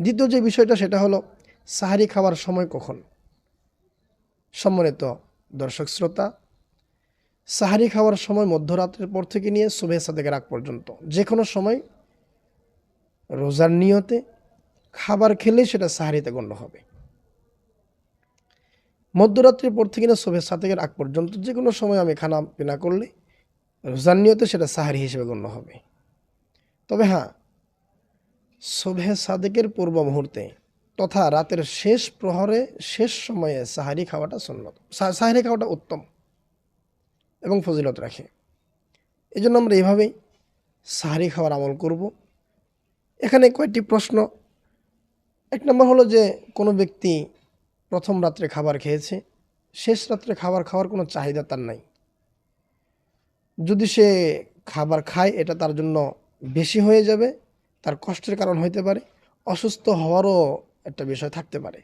দ্বিতীয় যে বিষয়টা, সেটা হলো সাহারি খাওয়ার সময় কখন? সম্মানিত দর্শক শ্রোতা, সাহারি খাওয়ার সময় মধ্যরাত্রের পর থেকে নিয়ে শুভে সাদেকের আগ পর্যন্ত। যে কোনো সময় রোজার নিয়তে খাবার খেলেই সেটা সাহারিতে গণ্য হবে। মধ্যরাত্রির পর থেকে না শুভে সাদেকের আগ পর্যন্ত যে কোনো সময় আমি খানা পিনা করলে রোজার নিয়তে সেটা সাহারি হিসেবে গণ্য হবে। তবে হ্যাঁ শোভে সাদেকের পূর্ব মুহূর্তে তথা রাতের শেষ প্রহরে শেষ সময়ে সাহারি খাওয়াটা সুন্নত। সাহারি খাওয়াটা উত্তম এবং ফজিলত রাখে। এই জন্য আমরা এইভাবেই সাহারি খাওয়ার আমল করব। এখানে কয়েকটি প্রশ্ন। এক নম্বর হলো যে, কোনো ব্যক্তি প্রথম রাত্রে খাবার খেয়েছে, শেষ রাত্রে খাবার খাওয়ার কোনো চাহিদা তার নাই। যদি সে খাবার খায়, এটা তার জন্য বেশি হয়ে যাবে তার কষ্টের কারণ হইতে পারে, অসুস্থ হওয়ারও একটা বিষয় থাকতে পারে।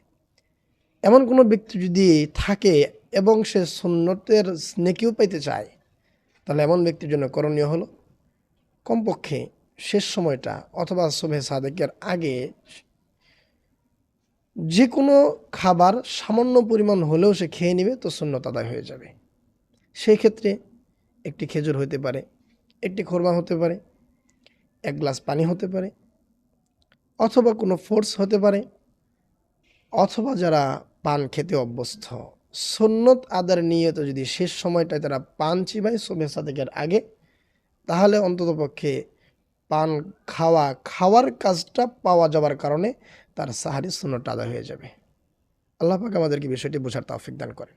এমন কোনো ব্যক্তি যদি থাকে এবং সে সুন্নতের স্নেকিও পাইতে চায়, তাহলে এমন ব্যক্তির জন্য করণীয় হলো কমপক্ষে শেষ সময়টা অথবা শুভে সাদেকের আগে যে কোনো খাবার সামান্য পরিমাণ হলেও সে খেয়ে নেবে তো সুন্নত আদায় হয়ে যাবে। সেই ক্ষেত্রে একটি খেজুর হতে পারে, একটি খোরমা হতে পারে এক গ্লাস পানি হতে পারে, অথবা কোনো ফোর্স হতে পারে, অথবা যারা পান খেতে অভ্যস্ত। সন্ন্যত আদার নিয়ত যদি শেষ সময়টায় তারা পান চিবায় শোভে সাদেকের আগে, তাহলে অন্ততপক্ষে পান খাওয়া, খাওয়ার কাজটা পাওয়া যাওয়ার কারণে তার সাহারি সুন্নতটা আদায় হয়ে যাবে। আল্লাহ পাক আমাদেরকে বিষয়টি বোঝার তৌফিক দান করেন।